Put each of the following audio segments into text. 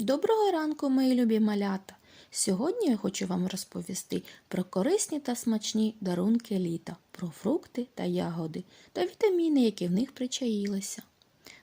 Доброго ранку, мої любі малята! Сьогодні я хочу вам розповісти про корисні та смачні дарунки літа, про фрукти та ягоди та вітаміни, які в них причаїлися.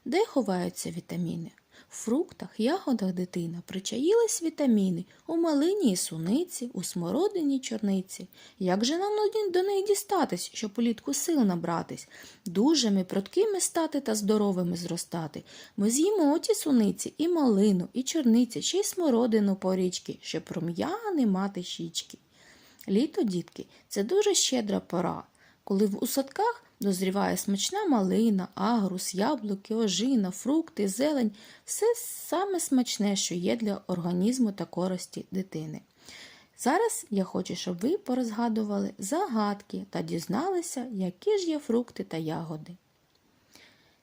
Де ховаються вітаміни? Фруктах, ягодах дитина причаїлись вітаміни у малині і суниці, у смородині чорниці. Як же нам до них дістатись, щоб улітку сил набратись, дужими, пруткими стати та здоровими зростати? Ми з'їмо оті суниці, і малину, і чорниці, ще й смородину по річки, щоб рум'яни мати щічки. Літо, дітки, це дуже щедра пора, коли в- у садках дозріває смачна малина, агрус, яблуки, ожина, фрукти, зелень все саме смачне, що є для організму та користі дитини. Зараз я хочу, щоб ви порозгадували загадки та дізналися, які ж є фрукти та ягоди.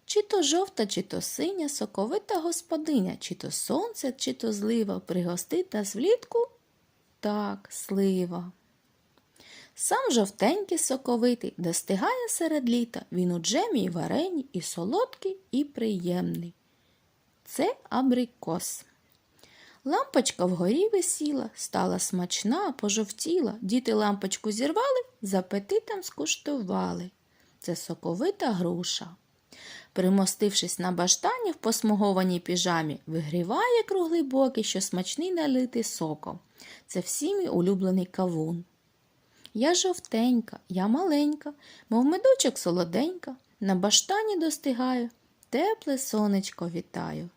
Чи то жовта, чи то синя, соковита господиня, чи то сонце, чи то злива, пригостить нас влітку? Так, слива. Сам жовтенький соковитий достигає серед літа, він у джемі й варені, і солодкий, і приємний. Це абрикос. Лампочка вгорі висіла, стала смачна, пожовтіла. Діти лампочку зірвали, з апетитом скуштували. Це соковита груша. Примостившись на баштані в посмугованій піжамі, вигріває круглий боки, що смачний налитий соком. Це всімі улюблений кавун. Я жовтенька, я маленька, мов медочок солоденька, на баштані достигаю, тепле сонечко вітаю.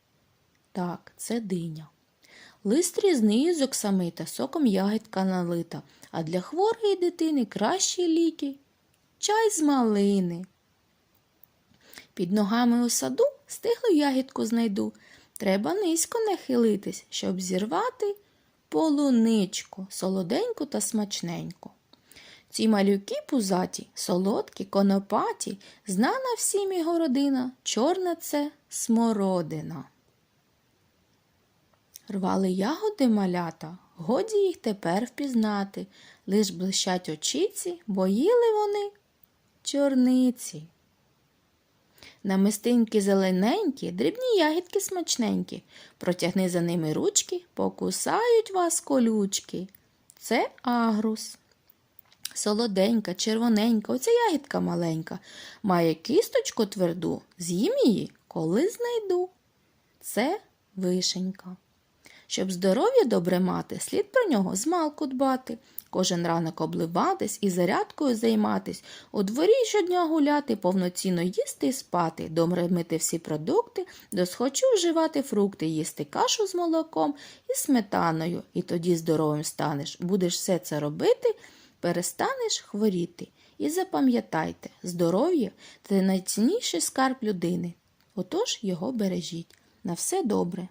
Так, це диня. Лист різний з оксамита, соком ягідка налита, а для хворої дитини кращі ліки чай з малини. Під ногами у саду стиглу ягідку знайду. Треба низько нахилитись, щоб зірвати полуничку, солоденьку та смачненьку. Ці малюки пузаті, солодкі, конопаті, знана всім його родина, чорна це смородина. Рвали ягоди малята, годі їх тепер впізнати, лиш блищать очіці, бо їли вони чорниці. Намистинки зелененькі, дрібні ягідки смачненькі, протягни за ними ручки, покусають вас колючки. Це агрус. Солоденька, червоненька, оця ягідка маленька, має кісточку тверду, з'їм її, коли знайду. Це вишенька. Щоб здоров'я добре мати, слід про нього змалку дбати, кожен ранок обливатись і зарядкою займатись, у дворі щодня гуляти, повноцінно їсти і спати, добре мити всі продукти, досхочу вживати фрукти, їсти кашу з молоком і сметаною, і тоді здоровим станеш. Будеш все це робити, перестанеш хворіти. І запам'ятайте, здоров'я це найцінніший скарб людини. Отож його бережіть. На все добре.